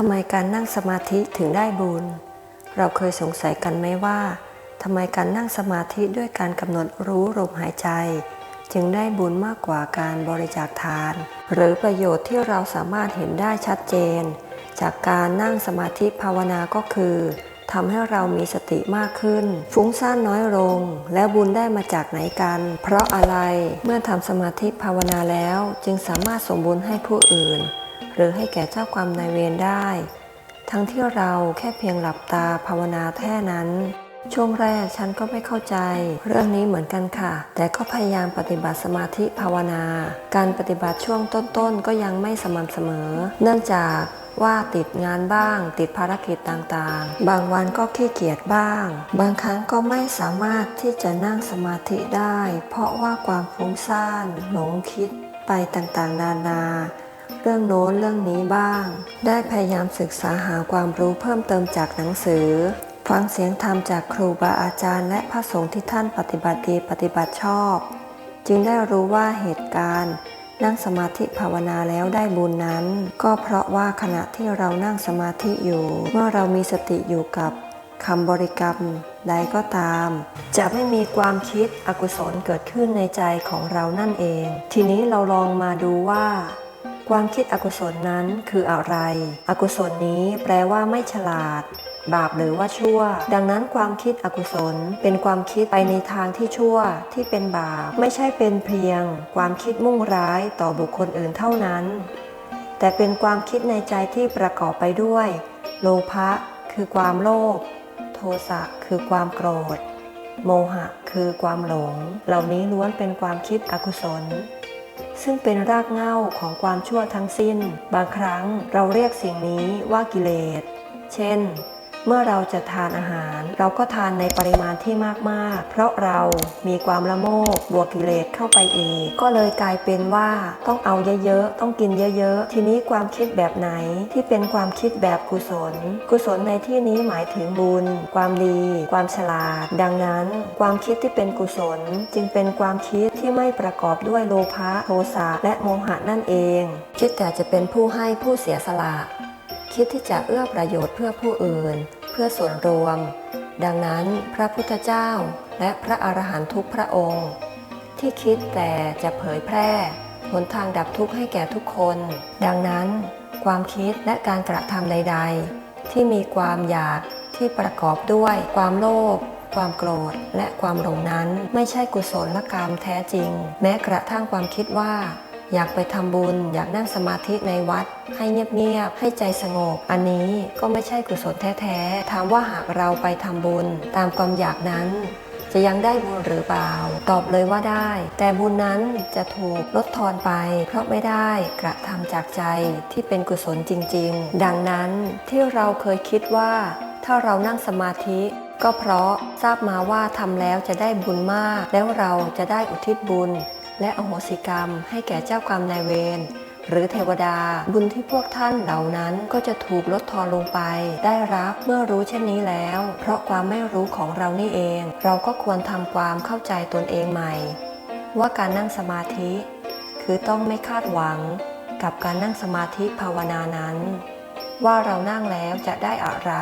ทำไมการนั่งสมาธิถึงได้บุญ เราเคยสงสัยกันไหมว่าทำไมการนั่งสมาธิด้วยการกำหนดรู้ลมหายใจ จึงได้บุญมากกว่าการบริจาคทาน หรือประโยชน์ที่เราสามารถเห็นได้ชัดเจน จากการนั่งสมาธิภาวนาก็คือทำให้เรามีสติมากขึ้น ฟุ้งซ่านน้อยลง และบุญได้มาจากไหนกัน เพราะอะไรเมื่อทำสมาธิภาวนาแล้ว จึงสามารถส่งบุญให้ผู้อื่น หรือให้แก่เจ้าความนายเวรได้ ทั้งที่เราแค่เพียงหลับตาภาวนาแค่นั้น ช่วงแรกฉันก็ไม่เข้าใจ เรื่องนี้เหมือนกันค่ะ แต่ก็พยายามปฏิบัติสมาธิภาวนา การปฏิบัติช่วงต้นๆ ก็ยังไม่สม่ำเสมอ เนื่องจากว่าติดงานบ้าง ติดภารกิจต่างๆ บางวันก็ขี้เกียจบ้าง บางครั้งก็ไม่สามารถที่จะนั่งสมาธิได้ เพราะว่าความฟุ้งซ่านหลงคิดไปต่างๆ นานา เรื่องโน้นเรื่องนี้บ้าง ได้พยายามศึกษาหาความรู้เพิ่มเติมจากหนังสือ ฟังเสียงธรรมจากครูบาอาจารย์ และพระสงฆ์ที่ท่านปฏิบัติดีปฏิบัติชอบ จึงได้รู้ว่าเหตุการณ์ นั่งสมาธิภาวนาแล้วได้บุญนั้น ก็เพราะว่าขณะที่เรานั่งสมาธิอยู่ เมื่อเรามีสติอยู่กับคำบริกรรมใดก็ตาม จะไม่มีความคิดอกุศลเกิดขึ้นในใจของเรานั่นเอง ทีนี้เราลองมาดูว่า ความคิดอกุศลนั้นคืออะไร อกุศลนี้แปลว่าไม่ฉลาด บาปหรือว่าชั่ว ดังนั้นความคิดอกุศลเป็นความคิดไปในทางที่ชั่วที่เป็นบาป ไม่ใช่เป็นเพียง ความคิดมุ่งร้ายต่อบุคคลอื่นเท่านั้น แต่เป็นความคิดในใจที่ประกอบไปด้วย โลภะคือความโลภ โทสะคือความโกรธ โมหะคือความหลง เหล่านี้ล้วนเป็นความคิดอกุศล ซึ่งเป็นรากเหง้าของความชั่วทั้งสิ้น บางครั้งเราเรียกสิ่งนี้ว่ากิเลส เช่น เมื่อเราจะทานอาหาร เราก็ทานในปริมาณที่มากๆ เพราะเรามีความละโมบบวกกิเลสเข้าไปอีก ก็เลยกลายเป็นว่าต้องเอาเยอะๆ ต้องกินเยอะๆ ทีนี้ความคิดแบบไหนที่เป็นความคิดแบบกุศล กุศลในที่นี้หมายถึงบุญ ความดี ความฉลาด ดังนั้น ความคิดที่เป็นกุศลจึงเป็นความคิดที่ไม่ประกอบด้วยโลภะโทสะและโมหะนั่นเอง คิดแต่จะเป็นผู้ให้ผู้เสียสละ คิดที่จะเอื้อประโยชน์เพื่อผู้อื่น เพื่อส่วนรวม ดังนั้นพระพุทธเจ้าและพระอรหันตุกพระองค์ ที่คิดแต่จะเผยแพร่หนทางดับทุกข์ให้แก่ทุกคน ดังนั้น ความคิดและการกระทำใด ๆ ที่มีความอยากที่ประกอบด้วยความโลภความโกรธและความหลงนั้นไม่ใช่กุศลกรรมแท้จริง แม้กระทั่งความคิดว่า อยากไปทำบุญ อยากนั่งสมาธิในวัด ให้เงียบๆให้ใจสงบ อันนี้ก็ไม่ใช่กุศลแท้ๆถามว่าหากเราไปทำบุญ ตามความอยากนั้น จะยังได้บุญหรือเปล่า ตอบเลยว่าได้ แต่บุญนั้นจะถูกลดทอนไป เพราะไม่ได้กระทำจากใจที่เป็นกุศลจริง ๆ ดังนั้นที่เราเคยคิดว่าถ้าเรานั่งสมาธิก็เพราะทราบมาว่าทำแล้วจะได้บุญมาก แล้วเราจะได้อุทิศบุญ และอโหสิกรรมให้แก่เจ้ากรรมนายเวรหรือเทวดาบุญที่พวกท่านเหล่านั้นก็จะถูกลดทอนลงไป ได้รับเมื่อรู้เช่นนี้แล้ว เพราะความไม่รู้ของเรานี่เอง เราก็ควรทำความเข้าใจตนเองใหม่ ว่าการนั่งสมาธิ คือต้องไม่คาดหวังกับการนั่งสมาธิภาวนานั้น ว่าเรานั่งแล้วจะได้อะไร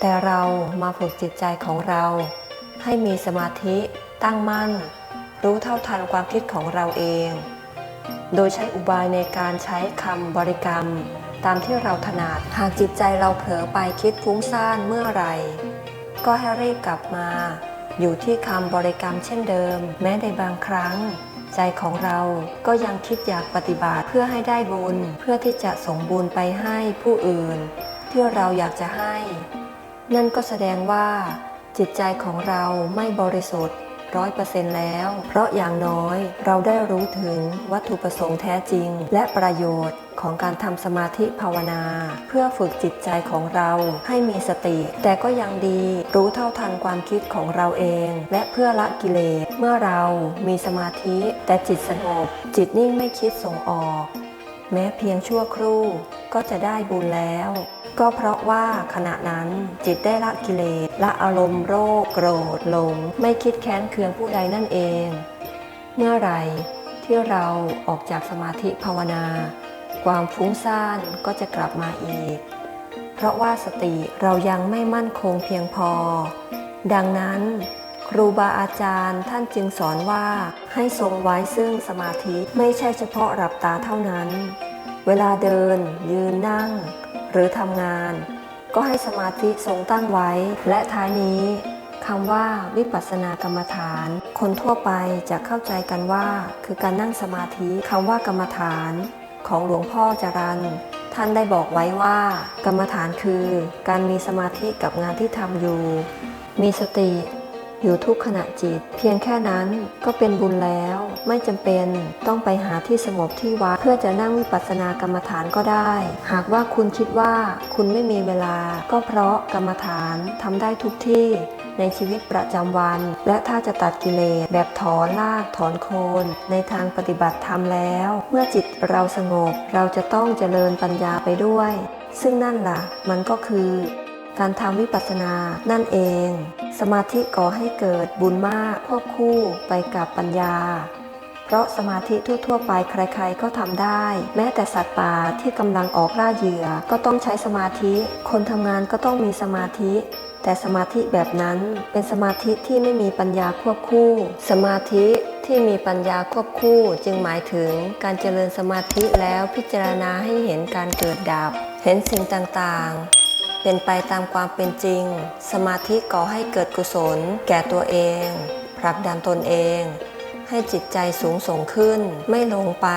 แต่เรามาฝึกจิตใจของเรา ให้มีสมาธิตั้งมั่น รู้เท่าทันความคิดของเราเอง โดยใช้อุบายในการใช้คำบริกรรม ตามที่เราถนัด หากจิตใจเราเผลอไปคิดฟุ้งซ่านเมื่อไหร่ก็ให้รีบกลับมา อยู่ที่คำบริกรรมเช่นเดิม แม้ในบางครั้ง ใจของเราก็ยังคิดอยากปฏิบัติเพื่อให้ได้บุญ เพื่อที่จะส่งบุญไปให้ผู้อื่น ที่เราอยากจะให้ นั่นก็แสดงว่าจิตใจของเราไม่บริสุทธิ์ ร้อยเปอร์เซ็นต์แล้ว เพราะอย่างน้อยเราได้รู้ถึงวัตถุประสงค์แท้จริง และประโยชน์ของการทำสมาธิภาวนา เพื่อฝึกจิตใจของเราให้มีสติ แต่ก็ยังดีรู้เท่าทันความคิดของเราเอง และเพื่อละกิเลสเมื่อเรามีสมาธิ แต่จิตสงบ จิตนิ่งไม่คิดส่งออก แม้เพียงชั่วครู่ก็จะได้บุญแล้ว ก็เพราะว่าขณะนั้นจิตได้ละกิเลสละอารมณ์โรคโกรธหลง ไม่คิดแค้นเคืองผู้ใดนั่นเอง เมื่อไรที่เราออกจากสมาธิภาวนา ความฟุ้งซ่านก็จะกลับมาอีก เพราะว่าสติเรายังไม่มั่นคงเพียงพอ ดังนั้น ครูบาอาจารย์ท่านจึงสอนว่าให้ทรงไว้ซึ่งสมาธิไม่ใช่เฉพาะหลับตาเท่านั้น เวลาเดิน ยืนนั่ง หรือทำงาน ก็ให้สมาธิทรงตั้งไว้ และท้ายนี้คำว่าวิปัสสนากรรมฐาน คนทั่วไปจะเข้าใจกันว่า คือการนั่งสมาธิคำว่ากรรมฐานของหลวงพ่อจรันท่านได้บอกไว้ว่า กรรมฐานคือ การมีสมาธิกับงานที่ทำอยู่ มีสติ อยู่ทุกขณะจิต เพียงแค่นั้นก็เป็นบุญแล้ว ไม่จำเป็นต้องไปหาที่สงบที่วัดเพื่อจะนั่งวิปัสสนากรรมฐานก็ได้ หากว่าคุณคิดว่าคุณไม่มีเวลา ก็เพราะกรรมฐานทำได้ทุกที่ในชีวิตประจำวัน และถ้าจะตัดกิเลสแบบถอนลากถอนโคน ในทางปฏิบัติธรรมแล้ว เมื่อจิตเราสงบเราจะต้องเจริญปัญญาไปด้วย ซึ่งนั่นล่ะ มันก็คือ การทำวิปัสสนานั่นเอง สมาธิก่อให้เกิดบุญมากควบคู่ไปกับปัญญา เพราะสมาธิทั่ว ๆ ไปใคร ๆ ก็ทำได้ แม้แต่สัตว์ป่าที่กำลังออกล่าเหยื่อก็ต้องใช้สมาธิ คนทำงานก็ต้องมีสมาธิแต่สมาธิแบบนั้นเป็นสมาธิที่ไม่มีปัญญาควบคู่ สมาธิที่มีปัญญาควบคู่จึงหมายถึงการเจริญสมาธิแล้วพิจารณาให้เห็นการเกิดดับ เห็นสิ่งต่างๆ เป็นไปตามความเป็นจริง สมาธิก่อให้เกิดกุศล แก่ตัวเอง ผลักดันตนเอง ให้จิตใจสูงส่งขึ้น ไม่ลงไป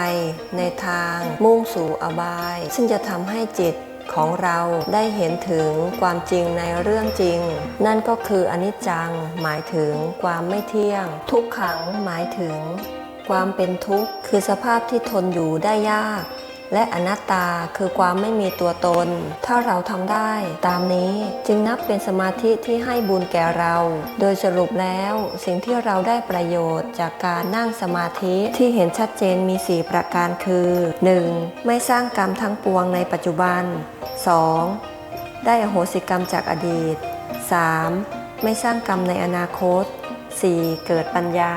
ในทางมุ่งสู่อบาย ซึ่งจะทำให้จิตของเราได้เห็นถึงความจริงในเรื่องจริง นั่นก็คืออนิจจัง หมายถึงความไม่เที่ยง ทุกขังหมายถึง ความเป็นทุกข์ คือสภาพที่ทนอยู่ได้ยาก และอนัตตาคือความไม่มีตัวตน ถ้าเราทำได้ ตามนี้จึงนับเป็นสมาธิที่ให้บุญแก่เรา โดยสรุปแล้วสิ่งที่เราได้ประโยชน์จากการนั่งสมาธิที่เห็นชัดเจนมี 4 ประการคือ 1. ไม่สร้างกรรมทั้งปวงในปัจจุบัน 2. ได้อโหสิกรรมจากอดีต 3. ไม่สร้างกรรมในอนาคต 4. เกิดปัญญา